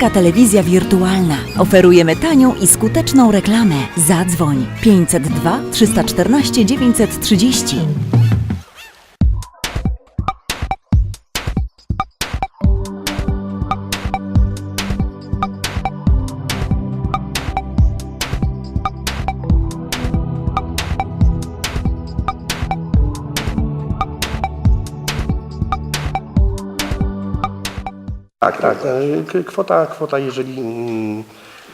Polska Telewizja Wirtualna. Oferujemy tanią i skuteczną reklamę. Zadzwoń 502 314 930. Tak, tak. E, Kwota, kwota jeżeli mm,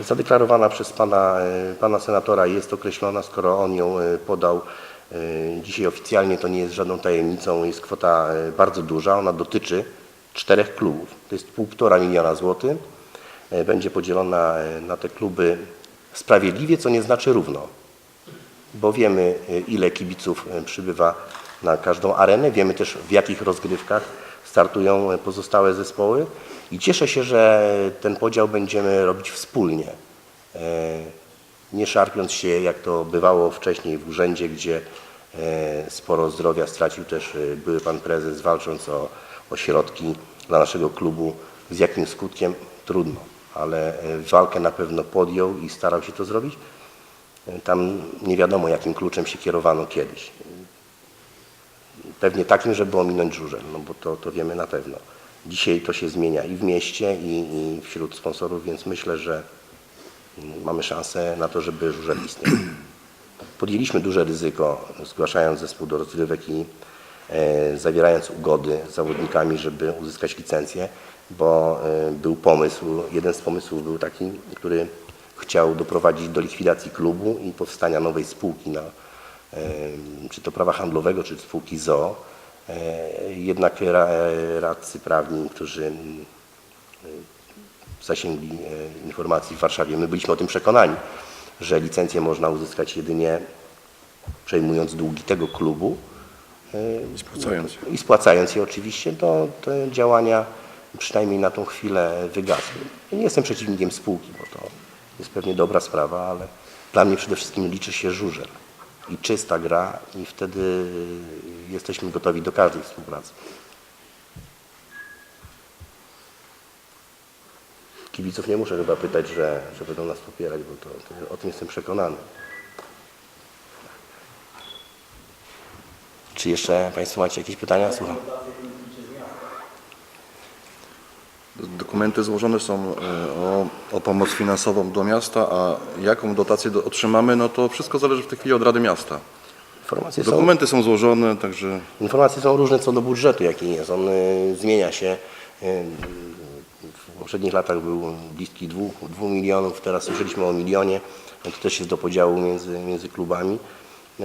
zadeklarowana przez pana, e, pana senatora jest określona, skoro on ją e, podał dzisiaj oficjalnie, to nie jest żadną tajemnicą, jest kwota bardzo duża, ona dotyczy czterech klubów. To jest półtora miliona złotych. Będzie podzielona na te kluby sprawiedliwie, co nie znaczy równo bo wiemy ile kibiców przybywa na każdą arenę, wiemy też w jakich rozgrywkach startują pozostałe zespoły i cieszę się, że ten podział będziemy robić wspólnie. E, Nie szarpiąc się, jak to bywało wcześniej w urzędzie, gdzie e, sporo zdrowia stracił też y, były pan prezes, walcząc o, o środki dla naszego klubu. Z jakim skutkiem? Trudno, ale e, walkę na pewno podjął i starał się to zrobić. Tam nie wiadomo, jakim kluczem się kierowano kiedyś. Pewnie takim, żeby ominąć żurzel, no bo to, to wiemy na pewno. Dzisiaj to się zmienia i w mieście, i, i wśród sponsorów, więc myślę, że mamy szansę na to, żeby żurzel istniał. Podjęliśmy duże ryzyko, zgłaszając zespół do rozgrywek i e, zawierając ugody z zawodnikami, żeby uzyskać licencję, bo e, był pomysł, jeden z pomysłów był taki, który chciał doprowadzić do likwidacji klubu i powstania nowej spółki na, e, czy to prawa handlowego, czy spółki ZOO. E, Jednak ra, radcy prawni, którzy mm, zasięgli e, informacji w Warszawie, my byliśmy o tym przekonani, że licencję można uzyskać jedynie przejmując długi tego klubu e, Spłacając je. i spłacając je oczywiście, to te działania przynajmniej na tą chwilę wygasły. Ja nie jestem przeciwnikiem spółki, bo to jest pewnie dobra sprawa, ale dla mnie przede wszystkim liczy się żużel i czysta gra i wtedy jesteśmy gotowi do każdej współpracy. Kibiców nie muszę chyba pytać, że, że będą nas popierać, bo to, to o tym jestem przekonany. Czy jeszcze Państwo macie jakieś pytania? Słucham. Dokumenty złożone są e, o, o pomoc finansową do miasta, a jaką dotację do, otrzymamy, no to wszystko zależy w tej chwili od Rady Miasta. Informacje są, Dokumenty są złożone, także informacje są różne co do budżetu, jaki jest. On y, zmienia się. Y, w poprzednich latach był bliski 2 milionów, teraz słyszeliśmy o milionie. To też jest do podziału między, między klubami. Y,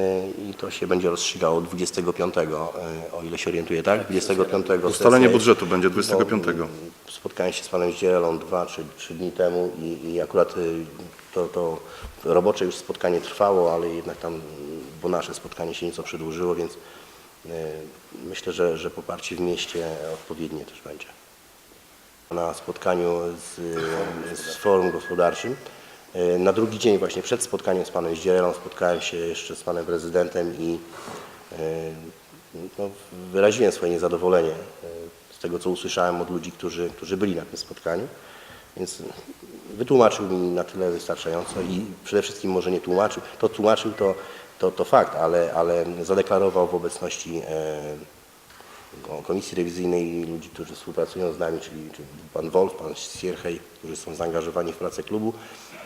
I to się będzie rozstrzygało 25, y, o ile się orientuję, tak? 25 ustalenie sesja- budżetu będzie 25. Bo, Spotkałem się z panem Zdzielą dwa czy trzy dni temu i, i akurat y, to, to robocze już spotkanie trwało, ale jednak tam, bo nasze spotkanie się nieco przedłużyło, więc y, myślę, że, że poparcie w mieście odpowiednie też będzie. Na spotkaniu z, y, z forum gospodarczym. Y, Na drugi dzień właśnie przed spotkaniem z panem Zdzielą spotkałem się jeszcze z panem prezydentem i y, no, wyraziłem swoje niezadowolenie y, z tego, co usłyszałem od ludzi, którzy, którzy byli na tym spotkaniu. Więc wytłumaczył mi na tyle wystarczająco i przede wszystkim może nie tłumaczył, to tłumaczył to, to, to fakt, ale, ale zadeklarował w obecności e, Komisji Rewizyjnej i ludzi, którzy współpracują z nami, czyli, czyli pan Wolf, pan Sierhej, którzy są zaangażowani w pracę klubu,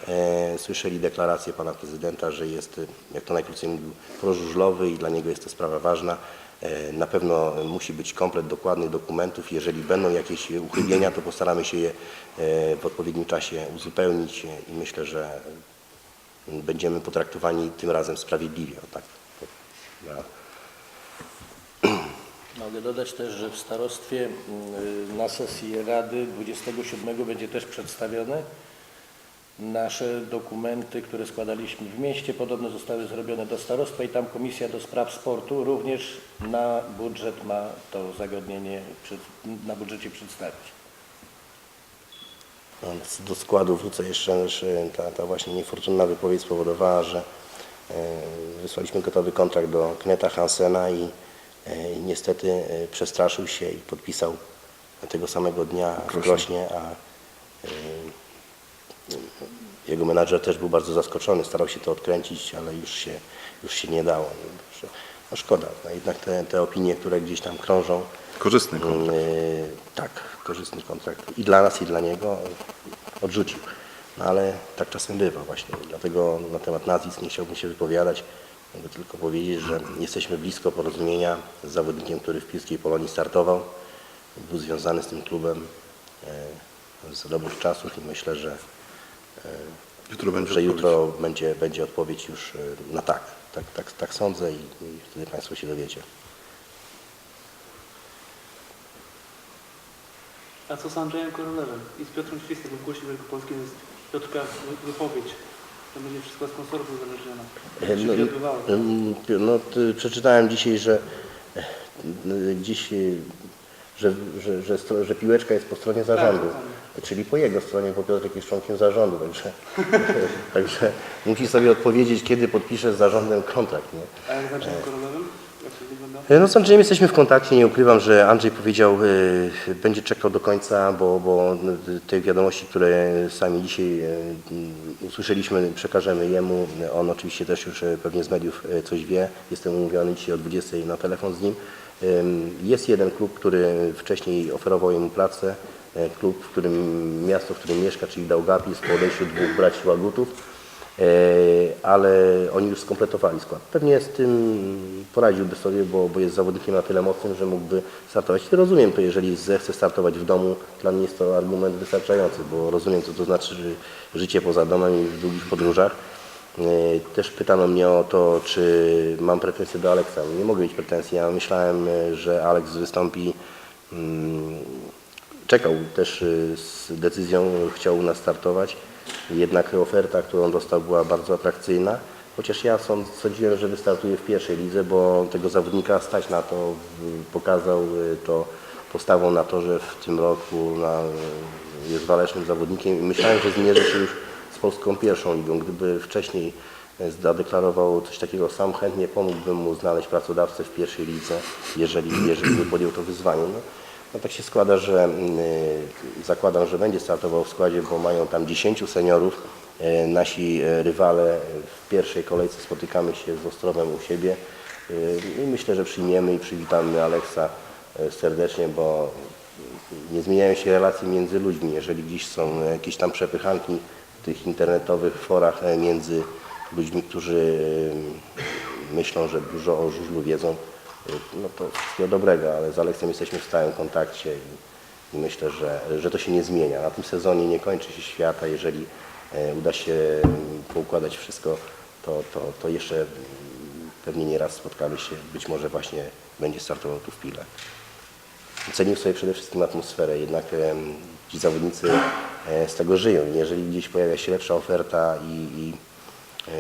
e, słyszeli deklarację pana prezydenta, że jest, jak to najkrócej mówił, prożużlowy i dla niego jest to sprawa ważna. E, na pewno musi być komplet dokładnych dokumentów. Jeżeli będą jakieś uchybienia, to postaramy się je e, w odpowiednim czasie uzupełnić i myślę, że będziemy potraktowani tym razem sprawiedliwie. O tak. Mogę dodać też, że w starostwie mm, na sesji Rady 27 będzie też przedstawione nasze dokumenty, które składaliśmy w mieście. Podobno zostały zrobione do starostwa i tam Komisja do Spraw Sportu również na budżet ma to zagadnienie na budżecie przedstawić. Do składu wrócę jeszcze, że ta, ta właśnie niefortunna wypowiedź spowodowała, że e, wysłaliśmy gotowy kontrakt do Kneta Hansena i niestety e, przestraszył się i podpisał tego samego dnia w Krośnie. A e, Jego menadżer też był bardzo zaskoczony, starał się to odkręcić, ale już się, już się nie dało. No szkoda, no jednak te, te opinie, które gdzieś tam krążą, Korzystny kontrakt. Yy, tak, korzystny kontrakt i dla nas, i dla niego odrzucił. No ale tak czasem bywa właśnie. Dlatego na temat nazwisk nie chciałbym się wypowiadać. Mogę tylko powiedzieć, że jesteśmy blisko porozumienia z zawodnikiem, który w Piłskiej Polonii startował. Był związany z tym klubem e, z dobrych czasów i myślę, że, Jutro będzie że odpowiedź. jutro będzie, będzie odpowiedź już e, na tak. Tak, tak, tak sądzę i, i wtedy Państwo się dowiecie. A co z Andrzejem Korolewem i z Piotrem Świstem, w Głosie Wielkopolskim jest Piotrka wypowiedź. To będzie wszystko od sponsorów uzależnione. Odbywało. mm, No, ty, przeczytałem dzisiaj, że e, dziś, że, że, że, że piłeczka jest po stronie zarządu, czyli po jego stronie, bo Piotrek jest członkiem zarządu, także, także musi sobie odpowiedzieć, kiedy podpisze z zarządem kontrakt. Nie? No z Andrzejem jesteśmy w kontakcie, nie ukrywam, że Andrzej powiedział, e, będzie czekał do końca, bo, bo te wiadomości, które sami dzisiaj e, usłyszeliśmy, przekażemy jemu. On oczywiście też już e, pewnie z mediów e, coś wie. Jestem umówiony dzisiaj o 20 na telefon z nim. Jest jeden klub, który wcześniej oferował jemu pracę, e, klub, w którym miasto, w którym mieszka, czyli Daugavpils, po odejściu dwóch braci Łagutów. E, ale oni już skompletowali skład. Pewnie z tym poradziłby sobie, bo, bo jest zawodnikiem na tyle mocnym, że mógłby startować. I rozumiem to, jeżeli zechce startować w domu, dla mnie jest to argument wystarczający, bo rozumiem, co to znaczy życie poza domem i w długich podróżach. E, Też pytano mnie o to, czy mam pretensje do Aleksa. Nie mogę mieć pretensji. Ja myślałem, e, że Aleks wystąpi mm, czekał też z decyzją, chciał u nas startować. Jednak oferta, którą dostał była bardzo atrakcyjna. Chociaż ja sąd- sądziłem, że wystartuje w pierwszej lidze, bo tego zawodnika stać na to, pokazał y, to postawą na to, że w tym roku na, jest walecznym zawodnikiem i myślałem, że zmierzy się już z polską pierwszą ligą. Gdyby wcześniej y, zadeklarował coś takiego sam, chętnie pomógłbym mu znaleźć pracodawcę w pierwszej lidze, jeżeli, jeżeli by podjął to wyzwanie. No, no tak się składa, że mm, y, zakładam, że będzie startował w składzie, bo mają tam 10 seniorów. Y, Nasi y, rywale w pierwszej kolejce spotykamy się z Ostrowem u siebie y, i myślę, że przyjmiemy i przywitamy Aleksa serdecznie, bo nie zmieniają się relacje między ludźmi. Jeżeli gdzieś są jakieś tam przepychanki w tych internetowych forach e, między ludźmi, którzy myślą, że dużo o żużlu wiedzą, no to wszystkiego dobrego, ale z Aleksem jesteśmy w stałym kontakcie i, i myślę, że, że to się nie zmienia. Na tym sezonie nie kończy się świata, jeżeli e, uda się mm, poukładać wszystko, to, to, to jeszcze mm, pewnie nieraz spotkamy się, być może właśnie będzie startował tu w Pile. Cenił sobie przede wszystkim atmosferę, jednak ci zawodnicy e, z tego żyją. Jeżeli gdzieś pojawia się lepsza oferta i, i e,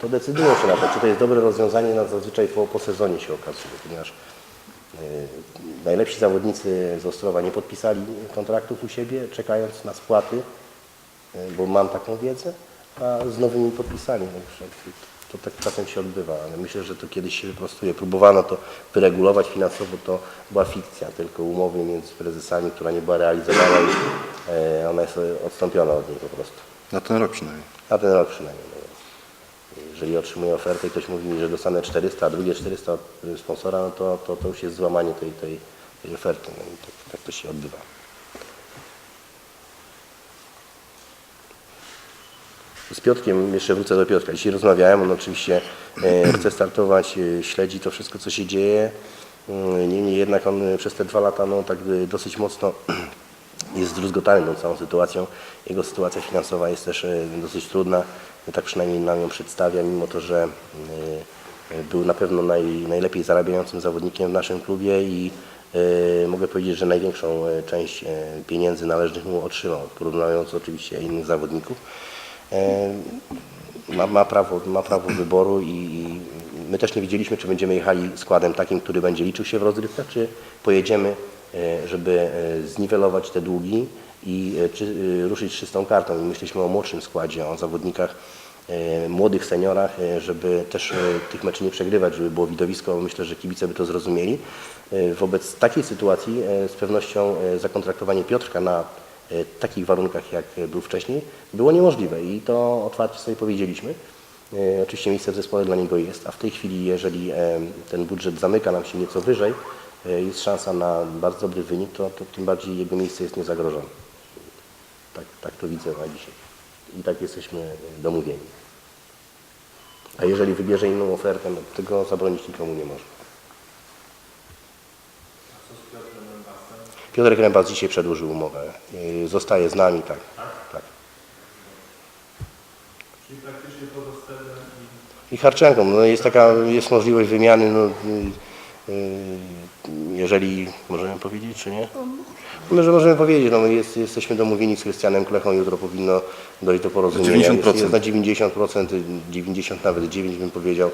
to decydują się na to, czy to jest dobre rozwiązanie, no zazwyczaj po, po sezonie się okazuje, ponieważ e, najlepsi zawodnicy z Ostrowa nie podpisali kontraktów u siebie, czekając na spłaty, e, bo mam taką wiedzę, a z nowymi podpisali. Także to tak czasem się odbywa, ale myślę, że to kiedyś się wyprostuje. Próbowano to wyregulować finansowo, to była fikcja, tylko umowy między prezesami, która nie była realizowana i e, ona jest odstąpiona od niej po prostu. Na ten rok przynajmniej. Na ten rok przynajmniej. Jeżeli otrzymuję ofertę i ktoś mówi mi, że dostanę 400, a drugie 400 od sponsora, no to, to, to już jest złamanie tej, tej, tej oferty. No i tak, tak to się odbywa. Z Piotrkiem, jeszcze wrócę do Piotrka. Dzisiaj rozmawiałem, on oczywiście e, chce startować, e, śledzi to wszystko, co się dzieje. Mm, Niemniej jednak on e, przez te dwa lata no, tak dosyć mocno jest zdruzgotany tą całą sytuacją. Jego sytuacja finansowa jest też e, dosyć trudna. Tak przynajmniej nam ją przedstawia, mimo to, że e, e, był na pewno naj, najlepiej zarabiającym zawodnikiem w naszym klubie i mogę powiedzieć, że największą część pieniędzy należnych mu otrzymał, porównując oczywiście innych zawodników. Ma, ma, prawo, ma prawo wyboru i, i my też nie wiedzieliśmy, czy będziemy jechali składem takim, który będzie liczył się w rozgrywkach, czy pojedziemy, żeby e, zniwelować te długi i e, e, ruszyć czystą kartą. I myśleliśmy o młodszym składzie, o zawodnikach, e, młodych seniorach, e, żeby też e, tych meczy nie przegrywać, żeby było widowisko. Myślę, że kibice by to zrozumieli. E, Wobec takiej sytuacji e, z pewnością e, zakontraktowanie Piotrka na e, takich warunkach, jak był wcześniej, było niemożliwe i to otwarcie sobie powiedzieliśmy. E, Oczywiście miejsce w zespole dla niego jest, a w tej chwili, jeżeli e, ten budżet zamyka nam się nieco wyżej, e, jest szansa na bardzo dobry wynik, to, to tym bardziej jego miejsce jest niezagrożone. Tak, tak to widzę na dzisiaj. I tak jesteśmy e, domówieni. A jeżeli wybierze inną ofertę, no, tego zabronić nikomu nie można. Piotr Krębas dzisiaj przedłużył umowę. Yy, Zostaje z nami, tak. tak. I Harczenką, no jest taka, jest możliwość wymiany, no, yy, yy, jeżeli możemy powiedzieć, czy nie? My, że możemy powiedzieć, no, my jest, jesteśmy domówieni z Krystianem Klechą, jutro powinno dojść do porozumienia. 90%. Jest, jest na 90%, 90 nawet 9 bym powiedział.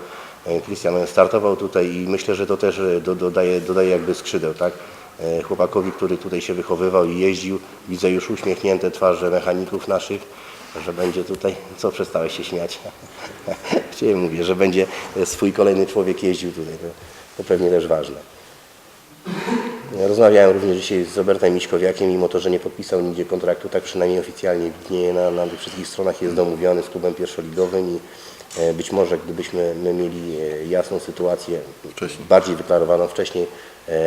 E, Krystian startował tutaj i myślę, że to też e, do, dodaje, dodaje jakby skrzydeł, tak? E, Chłopakowi, który tutaj się wychowywał i jeździł, widzę już uśmiechnięte twarze mechaników naszych, że będzie tutaj, co przestałeś się śmiać? Chciałem mówię, że będzie swój kolejny człowiek jeździł tutaj, to, to pewnie też ważne. Rozmawiałem również dzisiaj z Robertem Miśkowiakiem, mimo to, że nie podpisał nigdzie kontraktu, tak przynajmniej oficjalnie widnieje na, na tych wszystkich stronach, jest domówiony z klubem pierwszoligowym i e, być może gdybyśmy my mieli e, jasną sytuację, Wcześniej. bardziej wyklarowaną wcześniej, e,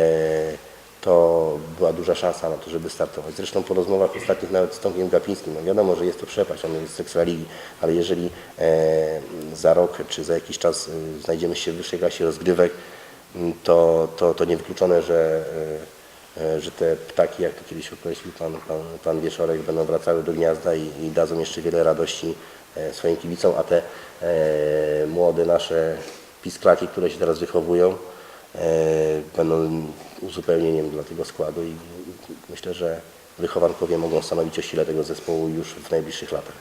to była duża szansa na to, żeby startować. Zresztą po rozmowach ostatnich nawet z Tomkiem Gapińskim, no wiadomo, że jest to przepaść, on jest z Ekstraligi, ale jeżeli za rok czy za jakiś czas znajdziemy się w wyższej klasie rozgrywek, to, to, to niewykluczone, że, e, e, że te ptaki, jak to kiedyś określił pan, pan, pan Wieszorek, będą wracały do gniazda i, i dadzą jeszcze wiele radości e, swoim kibicom, a te e, młode nasze pisklaki, które się teraz wychowują, e, będą uzupełnieniem dla tego składu i myślę, że wychowankowie mogą stanowić o sile tego zespołu już w najbliższych latach.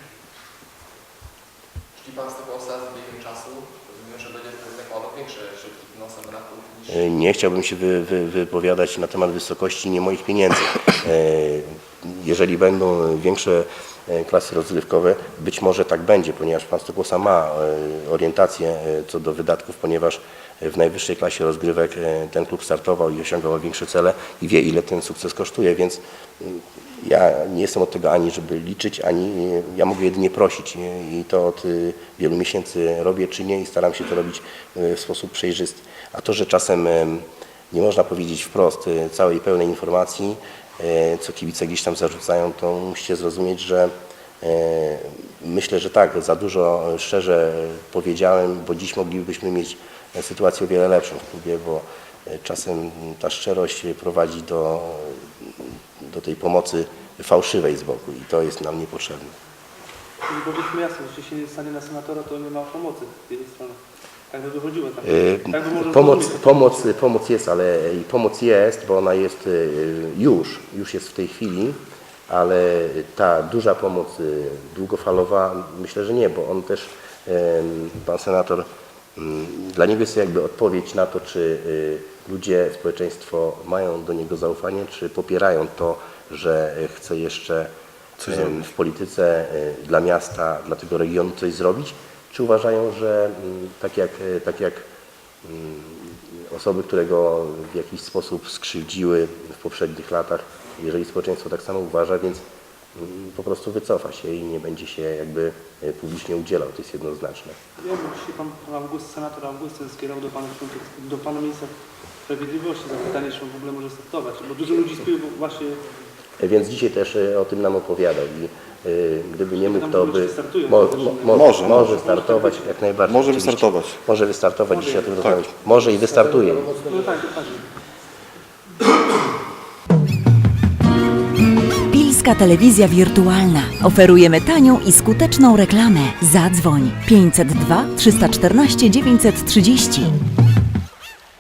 Pan z tego osa z biegiem czasu, rozumiem, że będzie to zakładał większe środki finansowe na to niż E, Nie chciałbym się wy, wy, wypowiadać na temat wysokości nie moich pieniędzy. E, Jeżeli będą większe e, klasy rozgrywkowe, być może tak będzie, ponieważ Pan Stokłosa ma e, orientację co do wydatków, ponieważ w najwyższej klasie rozgrywek ten klub startował i osiągał większe cele i wie ile ten sukces kosztuje, więc ja nie jestem od tego ani, żeby liczyć, ani ja mogę jedynie prosić i to od e, wielu miesięcy robię, czynię i staram się to robić e, w sposób przejrzysty. A to, że czasem em, nie można powiedzieć wprost e, całej pełnej informacji, co kibice gdzieś tam zarzucają, to musicie zrozumieć, że myślę, że tak, za dużo szczerze powiedziałem, bo dziś moglibyśmy mieć e, sytuację o wiele lepszą w klubie, bo e, czasem ta szczerość prowadzi do, do tej pomocy fałszywej z boku i to jest nam niepotrzebne. Czyli powiedzmy jasno, jeśli się nie stanie na senatora, to nie ma pomocy z jednej strony. Tak by wychodziło. Tak, E, tak by Pomoc, pomoc, pomoc jest, ale pomoc jest, bo ona jest e, już, już jest w tej chwili, ale ta duża pomoc e, długofalowa myślę, że nie, bo on też, pan senator, mm, dla niego jest jakby odpowiedź na to, czy ludzie, społeczeństwo mają do niego zaufanie, czy popierają to, że chce jeszcze Coś em, w polityce e, dla miasta, dla tego regionu coś zrobić, czy uważają, że mm, tak jak, e, tak jak mm, osoby, które go w jakiś sposób skrzywdziły w poprzednich latach, jeżeli społeczeństwo tak samo uważa, więc po prostu wycofa się i nie będzie się jakby e, publicznie udzielał, to jest jednoznaczne. Ja bym dzisiaj pan, pan August, senator Augustyn skierował do pana, do pana ministra sprawiedliwości zapytanie, czy on w ogóle może startować, bo dużo ludzi spił właśnie E, Więc dzisiaj też e, o tym nam opowiadał i e, gdyby nie mógł, to by mo, mo, nie- może, Może, startować jak najbardziej. Może wystartować. Może wystartować, dzisiaj o tym rozmawiać. Może i wystartuje. No tak, dokładnie. Pilska Telewizja Wirtualna. Oferujemy tanią i skuteczną reklamę. Zadzwoń 502 314 930.